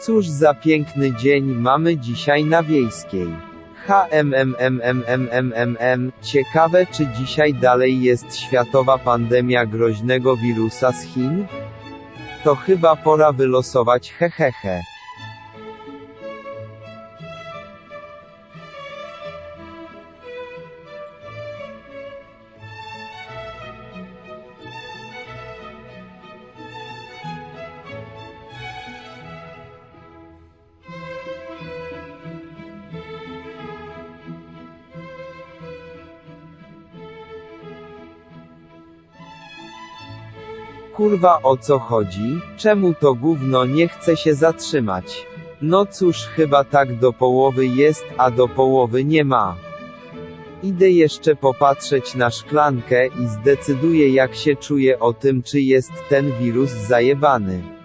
Cóż za piękny dzień mamy dzisiaj na wiejskiej. HMMMMMMM. Ciekawe czy dzisiaj dalej jest światowa pandemia groźnego wirusa z Chin? To chyba pora wylosować hehehe. Kurwa o co chodzi? Czemu to gówno nie chce się zatrzymać? No cóż, chyba tak do połowy jest, a do połowy nie ma. Idę jeszcze popatrzeć na szklankę i zdecyduję jak się czuję o tym czy jest ten wirus zajebany.